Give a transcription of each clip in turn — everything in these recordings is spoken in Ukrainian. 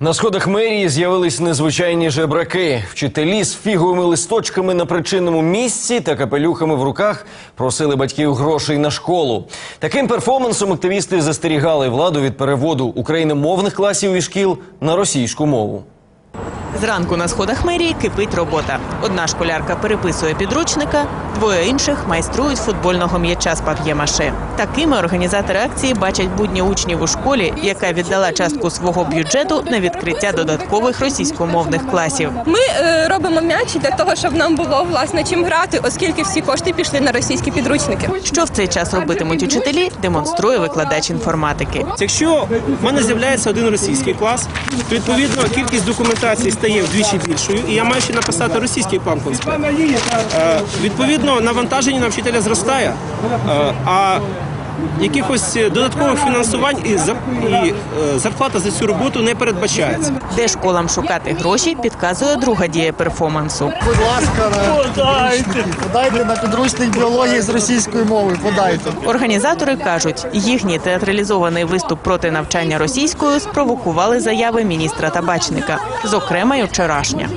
На сходах мерії з'явились незвичайні жебраки. Вчителі з фіговими листочками на причинному місці та капелюхами в руках просили батьків грошей на школу. Таким перформансом активісти застерігали владу від переводу україномовних класів і шкіл на російську мову. Зранку на сходах мерії кипить робота. Одна школярка переписує підручника, двоє інших майструють футбольного м'яча з пап'є-маше. Такими організатори акції бачать будні учнів у школі, яка віддала частку свого бюджету на відкриття додаткових російськомовних класів. Ми е, робимо м'ячі для того, щоб нам було власне чим грати, оскільки всі кошти пішли на російські підручники. Що в цей час робитимуть учителі, демонструє викладач інформатики. Якщо в мене з'являється один російський клас, то відповідно кількість документації стає вдвічі більшою, і я маю ще написати російський план. Е, Відповідно, навантаження на вчителя зростає, е, а якихось додаткових фінансувань і, е, зарплата за цю роботу не передбачається. Де школам шукати гроші, підказує друга дія перформансу. Будь ласка, подайте. подайте на підручник біології з російської мови. Подайте. Організатори кажуть, їхній театралізований виступ проти навчання російською спровокували заяви міністра табачника, зокрема й вчорашня.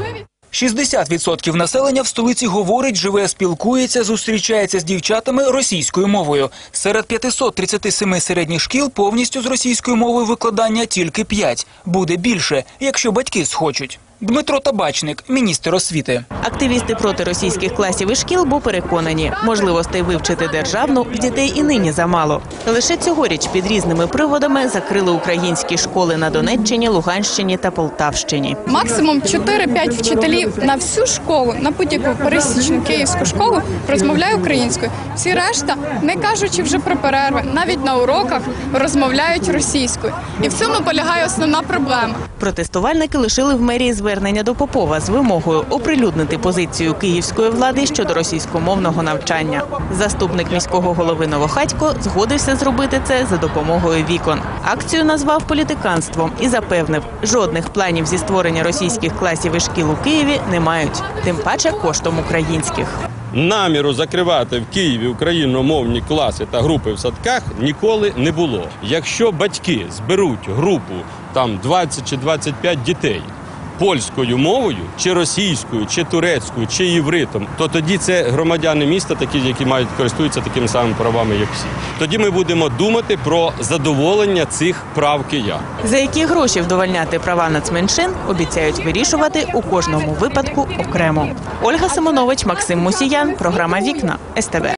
60% населення в столиці говорить, живе, спілкується, зустрічається з дівчатами російською мовою. Серед 537 середніх шкіл повністю з російською мовою викладання тільки 5. Буде більше, якщо батьки схочуть. Дмитро Табачник, міністр освіти. Активісти проти російських класів і шкіл, бо переконані, можливостей вивчити державну в дітей і нині замало. Лише цьогоріч під різними приводами закрили українські школи на Донеччині, Луганщині та Полтавщині. Максимум 4-5 вчителів на всю школу, на будь-яку пересічну київську школу розмовляє українською. Всі решта, не кажучи вже про перерви, навіть на уроках розмовляють російською. І в цьому полягає основна проблема. Протестувальники лишили в мерії звернення до Попова з вимогою оприлюднити позицію київської влади щодо російськомовного навчання. Заступник міського голови Новохатько згодився зробити це за допомогою вікон. Акцію назвав політиканством і запевнив, жодних планів зі створення російських класів і шкіл у Києві не мають, тим паче коштом українських. наміру закривати в Києві україномовні класи та групи в садках ніколи не було. Якщо батьки зберуть групу там 20 чи 25 дітей польською мовою, чи російською, чи турецькою, чи євритом, то тоді це громадяни міста, такі, які мають користуються такими самими правами, як всі. Тоді ми будемо думати про задоволення цих прав киян. За які гроші вдовольняти права нацменшин обіцяють вирішувати у кожному випадку окремо. Ольга Симонович, Максим Мусіян, програма Вікна СТБ.